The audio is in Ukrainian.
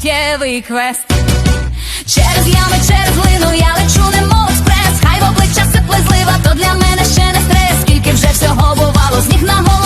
життєвий квест. Через ями, через лину я лечу, немов експрес. Хай в обличчя все плезлива, то для мене ще не стрес. Скільки вже всього бувало, з ніг на голову